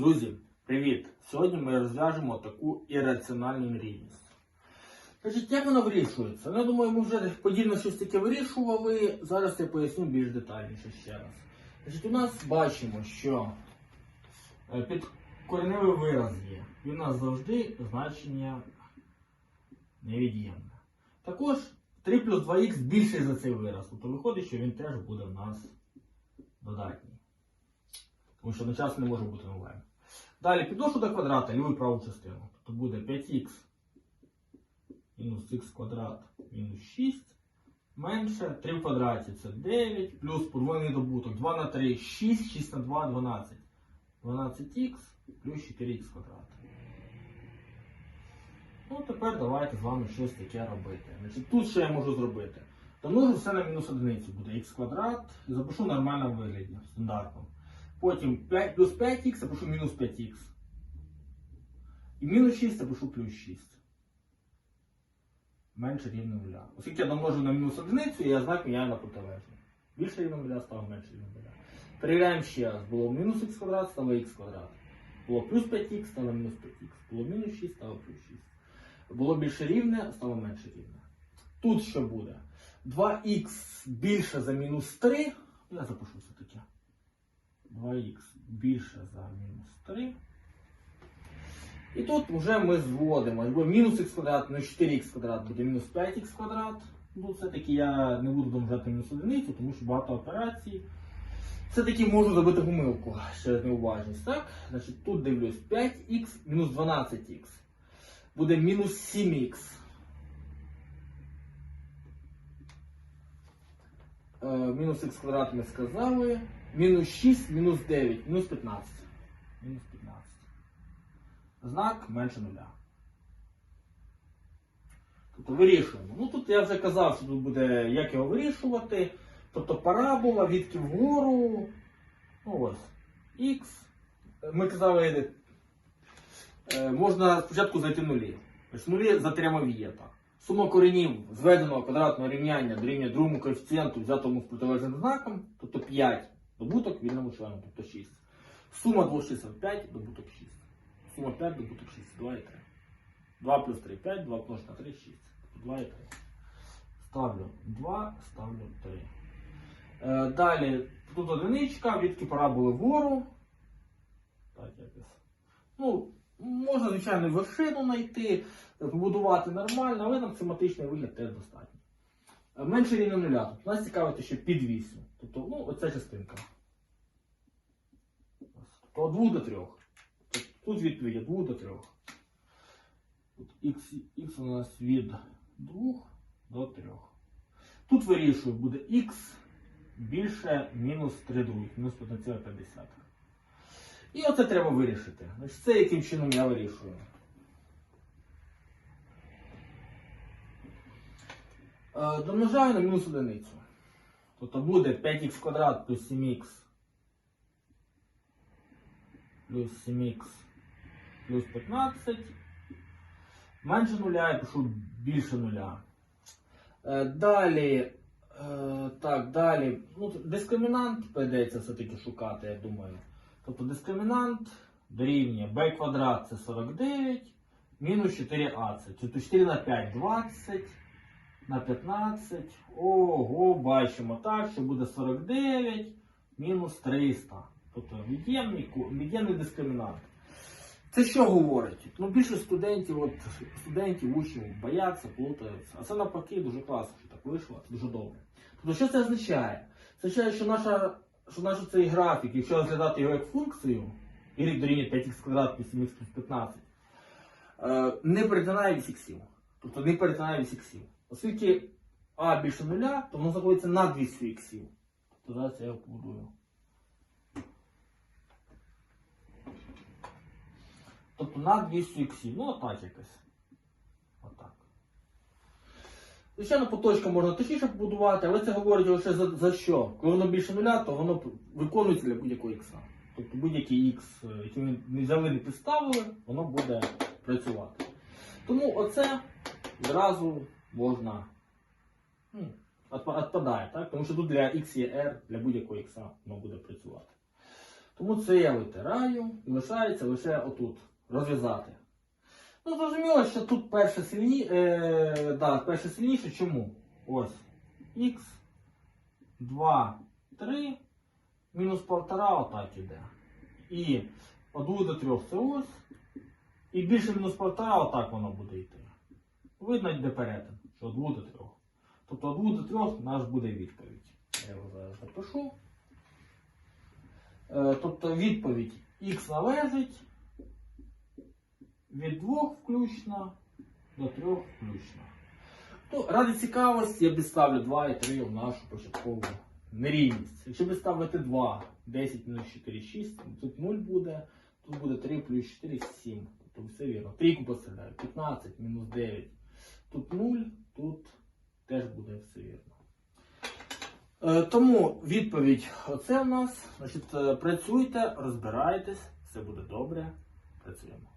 Друзі, привіт! Сьогодні ми розв'яжемо таку ірраціональну нерівність. Значить, як вона вирішується? Ну, я думаю, ми вже подібно щось таке вирішували. Зараз я поясню більш детальніше ще раз. Значить, у нас бачимо, що е, підкореневий вираз є. І у нас завжди значення невід'ємне. Також 3 плюс 2х більший за цей вираз. Тобто виходить, що він теж буде в нас додатній. Тому що одночасно не може бути нулем. Далі підношу до квадрата ліву і праву частину. Тобто буде 5х мінус х квадрат мінус 6 менше 3 в квадраті це 9, плюс подвоєний добуток 2 на 3, 6, 6 на 2, 12. 12х плюс 4х квадрат. Ну, тепер давайте з вами щось таке робити. Значить, тут що я можу зробити? Домножу все на мінус одиницю, буде х квадрат запишу нормально вигляді, стандартно. Потім 5 плюс 5х запишу мінус 5х. І мінус 6 запишу плюс 6. Менше рівно нуля. Оскільки я домножу на мінус одиницю, я знак міняю на протилежний. Більше рівно нуля стало менше рівно нуля. Перевіряємо ще раз. Було мінус х квадрат, стало х квадрат. Було плюс 5х, стало мінус 5х. Було мінус 6, стало плюс 6. Було більше рівне, стало менше рівне. Тут що буде? 2х більше за мінус 3. Я запишу все таке. 2х більше за мінус 3. І тут вже ми зводимо. Бо мінус х квадрат, мінус 4х квадрат буде мінус 5х квадрат. Ну, все-таки я не буду домножати мінус одиницю, тому що багато операцій. Все-таки можу зробити помилку через неуважність. Так? Значить, тут дивлюсь 5х мінус 12х. Буде мінус 7х. Мінус х квадрат ми сказали. Мінус 6, мінус 9, мінус 15. Мінус 15. Знак менше нуля. Тобто вирішуємо. Ну тут я вже казав, що тут буде як його вирішувати. Тобто парабола, відки вгору. Ну ось. Х. Ми казали, е, можна спочатку знайти нулі. Тобто нулі за трьома вієта. Сума коренів зведеного квадратного рівняння дорівнює другому коефіцієнту, взятому з протилежним знаком, тобто 5 добуток вільному члену, тобто 6. Сума двох чисел 5, добуток 6. Сума 5, добуток 6, 2 і 3. 2 плюс 3, 5, 2 плюс на 3, 6. 2 і 3. Ставлю 2, ставлю 3. Е, далі, тут одиничка, відки параболи вгору. Так, якось. Ну, можна, звичайно, вершину знайти, побудувати нормально, але нам схематичний вигляд теж достатньо. Е, Менше рівня нуля. Нас цікавить ще під вісю. Тобто, ну, оця частинка. Тобто від 2 до 3. Тобто, тут відповідь від 2 до 3. Тут x, x у нас від 2 до 3. Тут вирішую, буде x більше мінус 3 других, мінус 1,5. І оце треба вирішити. Значить, це яким чином я вирішую. Е, Домножаю на мінус одиницю. Тобто буде 5х квадрат плюс 7х плюс 7х плюс 15. Менше нуля я пишу більше нуля. Е, Далі, е, так, далі. Ну, дискримінант прийдеться все-таки шукати, я думаю. Тобто дискримінант дорівнює b квадрат це 49, мінус 4а це. Тобто 4 на 5 20, на 15. Ого, бачимо так, що буде 49 мінус 300. Тобто від'ємний, дискримінант. Це що говорить? Ну, більше студентів, от, студентів, учнів бояться, плутаються. А це навпаки дуже класно, що так вийшло, дуже добре. Тобто, що це означає? Це означає, що наша, що наш цей графік, якщо розглядати його як функцію, y дорівнює 5х квадрат плюс 7х плюс 15, е, не перетинає вісь іксів. Тобто не перетинає вісь іксів. Оскільки а більше нуля, то воно знаходиться над вісю іксів. Тобто зараз я його побудую. Тобто над вісю іксів. Ну, отак якось. Отак. Звичайно, по точкам можна точніше побудувати, але це говорить лише за, за що. Коли воно більше нуля, то воно виконується для будь-якого ікса. Тобто будь-який ікс, е, який ми не взяли, не підставили, воно буде працювати. Тому оце зразу можна. ну, Відпадає, так? Тому що тут для x є r, для будь-якого ікса воно буде працювати. Тому це я витираю і лишається лише отут розв'язати. Ну, зрозуміло, що тут перше сильні, е, да, перше сильніше. Чому? Ось. Х, 2, 3, мінус 1,5 отак іде. І від 2 до 3 це ось. І більше мінус 1,5 отак воно буде йти. Видно, де перетин, що від 2 до 3. Тобто від 2 до 3 наш буде відповідь. Я його зараз запишу. Е, тобто відповідь Х належить від 2 включно до 3 включно. Ну, ради цікавості я підставлю 2 і 3 в нашу початкову нерівність. Якщо ви ставите 2, 10 мінус 4, 6, тут 0 буде, тут буде 3 плюс 4, 7. Тобто все вірно. Трійку поставляю. 15 мінус 9. Тут 0, тут теж буде все вірно. Е, Тому відповідь оце в нас. Значить, е, працюйте, розбирайтесь, все буде добре. Працюємо.